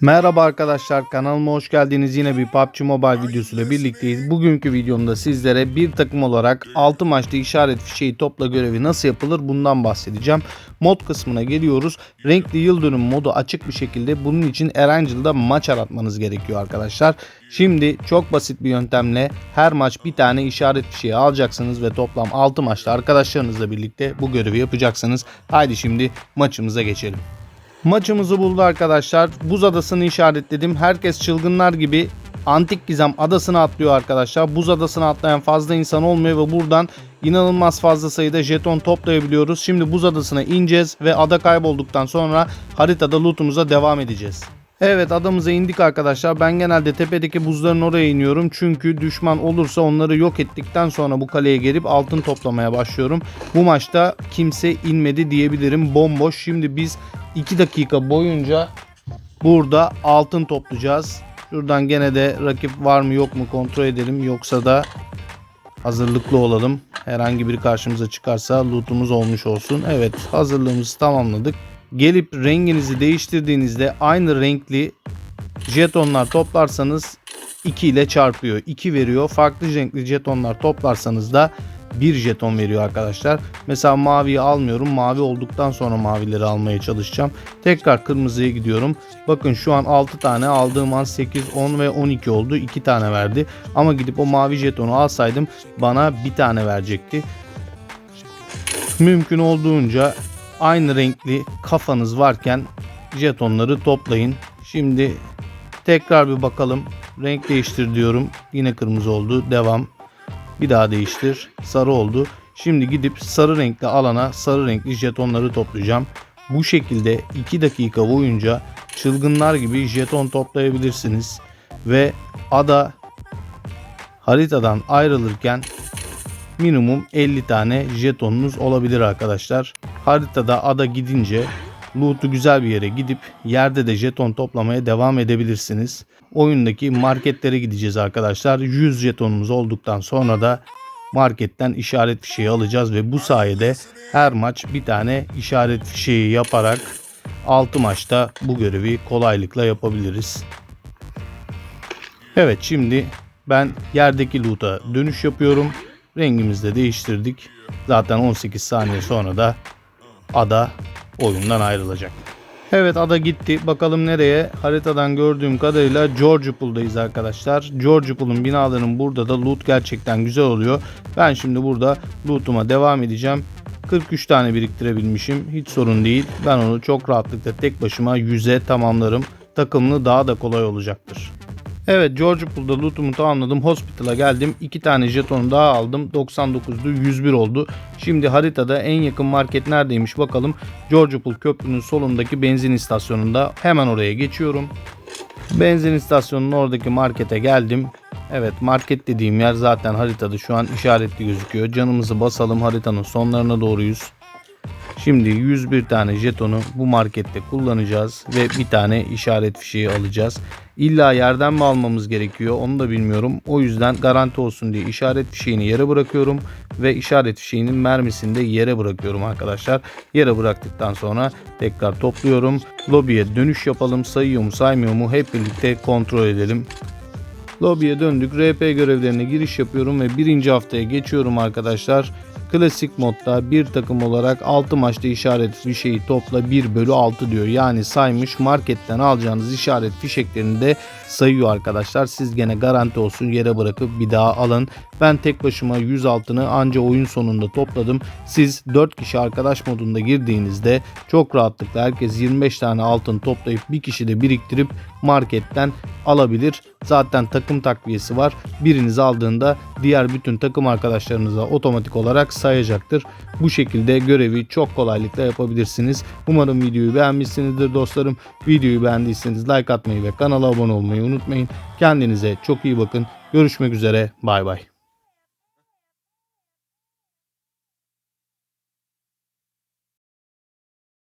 Merhaba arkadaşlar kanalıma hoş geldiniz. Yine bir PUBG Mobile videosuyla birlikteyiz. Bugünkü videomda sizlere bir takım olarak 6 maçta işaret fişeği topla görevi nasıl yapılır bundan bahsedeceğim. Mod kısmına geliyoruz. Renkli yıl dönüm modu açık bir şekilde bunun için Erangel'da maç aratmanız gerekiyor arkadaşlar. Şimdi çok basit bir yöntemle her maç bir tane işaret fişeği alacaksınız ve toplam 6 maçta arkadaşlarınızla birlikte bu görevi yapacaksınız. Haydi şimdi maçımıza geçelim. Maçımızı buldu arkadaşlar. Buz adasını işaretledim. Herkes çılgınlar gibi Antik Gizem adasına atlıyor arkadaşlar. Buz adasına atlayan fazla insan olmuyor ve buradan inanılmaz fazla sayıda jeton toplayabiliyoruz. Şimdi buz adasına ineceğiz ve ada kaybolduktan sonra haritada lootumuza devam edeceğiz. Evet adamıza indik arkadaşlar. Ben genelde tepedeki buzların oraya iniyorum. Çünkü düşman olursa onları yok ettikten sonra bu kaleye gelip altın toplamaya başlıyorum. Bu maçta kimse inmedi diyebilirim. Bomboş. Şimdi biz 2 dakika boyunca burada altın toplayacağız. Şuradan gene de rakip var mı yok mu kontrol edelim. Yoksa da hazırlıklı olalım. Herhangi biri karşımıza çıkarsa lootumuz olmuş olsun. Evet hazırlığımızı tamamladık. Gelip renginizi değiştirdiğinizde aynı renkli jetonlar toplarsanız 2 ile çarpıyor. 2 veriyor. Farklı renkli jetonlar toplarsanız da 1 jeton veriyor arkadaşlar. Mesela maviyi almıyorum. Mavi olduktan sonra mavileri almaya çalışacağım. Tekrar kırmızıya gidiyorum. Bakın şu an 6 tane aldığım an 8, 10 ve 12 oldu. 2 tane verdi. Ama gidip o mavi jetonu alsaydım bana bir tane verecekti. Mümkün olduğunca aynı renkli kafanız varken jetonları toplayın. Şimdi tekrar bir bakalım. Renk değiştir diyorum. Yine kırmızı oldu. Devam. Bir daha değiştir. Sarı oldu. Şimdi gidip sarı renkli alana sarı renkli jetonları toplayacağım. Bu şekilde 2 dakika boyunca çılgınlar gibi jeton toplayabilirsiniz. Ve ada haritadan ayrılırken minimum 50 tane jetonunuz olabilir arkadaşlar. Haritada ada gidince loot'u güzel bir yere gidip yerde de jeton toplamaya devam edebilirsiniz. Oyundaki marketlere gideceğiz arkadaşlar. 100 jetonumuz olduktan sonra da marketten işaret fişeği alacağız ve bu sayede her maç bir tane işaret fişeği yaparak 6 maçta bu görevi kolaylıkla yapabiliriz. Evet şimdi ben yerdeki loot'a dönüş yapıyorum. Rengimizi de değiştirdik. Zaten 18 saniye sonra da ada oyundan ayrılacak. Evet ada gitti. Bakalım nereye? Haritadan gördüğüm kadarıyla George Pool'dayız arkadaşlar. George Pool'un binalarının burada da loot gerçekten güzel oluyor. Ben şimdi burada loot'uma devam edeceğim. 43 tane biriktirebilmişim. Hiç sorun değil. Ben onu çok rahatlıkla tek başıma 100'e tamamlarım. Takımlı daha da kolay olacaktır. Evet George Pool'da lootumu tamamladım. Hospital'a geldim. 2 tane jeton daha aldım. 99'du 101 oldu. Şimdi haritada en yakın market neredeymiş bakalım. George Pool köprünün solundaki benzin istasyonunda. Hemen oraya geçiyorum. Benzin istasyonunun oradaki markete geldim. Evet market dediğim yer zaten haritada şu an işaretli gözüküyor. Canımızı basalım haritanın sonlarına doğruyuz. Şimdi 101 tane jetonu bu markette kullanacağız ve bir tane işaret fişeği alacağız. İlla yerden mi almamız gerekiyor onu da bilmiyorum. O yüzden garanti olsun diye işaret fişeğini yere bırakıyorum ve işaret fişeğinin mermisini de yere bırakıyorum arkadaşlar. Yere bıraktıktan sonra tekrar topluyorum. Lobiye dönüş yapalım. Sayıyor mu saymıyor mu hep birlikte kontrol edelim. Lobiye döndük. RP görevlerine giriş yapıyorum ve birinci haftaya geçiyorum arkadaşlar. Klasik modda bir takım olarak 6 maçta işaret fişeği topla 1 bölü 6 diyor. Yani saymış marketten alacağınız işaret fişeklerini de sayıyor arkadaşlar. Siz gene garanti olsun yere bırakıp bir daha alın. Ben tek başıma 100 altını anca oyun sonunda topladım. Siz 4 kişi arkadaş modunda girdiğinizde çok rahatlıkla herkes 25 tane altın toplayıp bir kişi de biriktirip marketten alabilir. Zaten takım takviyesi var. Biriniz aldığında diğer bütün takım arkadaşlarınıza otomatik olarak sayacaktır. Bu şekilde görevi çok kolaylıkla yapabilirsiniz. Umarım videoyu beğenmişsinizdir dostlarım. Videoyu beğendiyseniz like atmayı ve kanala abone olmayı unutmayın. Kendinize çok iyi bakın. Görüşmek üzere. Bay bay.